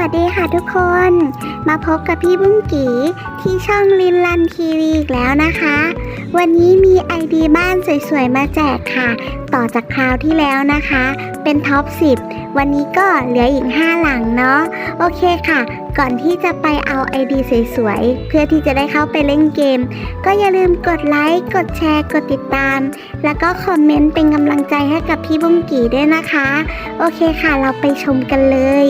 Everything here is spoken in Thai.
วัสดีค่ะทุกคน มาพบกับพี่บุ้งกีที่ช่องลินลันทีวีอีกแล้วนะคะ วันนี้มีไอดีบ้านสวยๆ มาแจกค่ะ ต่อจากคราวที่แล้วนะคะ เป็นท็อป 10 วันนี้ก็เหลืออีก 5 หลังเนาะโอเคค่ะ ก่อนที่จะไปเอาไอดีสวยๆ เพื่อที่จะได้เข้าไปเล่นเกม ก็อย่าลืมกดไลค์กดแชร์กดติดตาม แล้วก็คอมเมนต์เป็นกำลังใจให้กับพี่บุ้งกีด้วยนะคะ โอเคค่ะเราไปชมกันเลย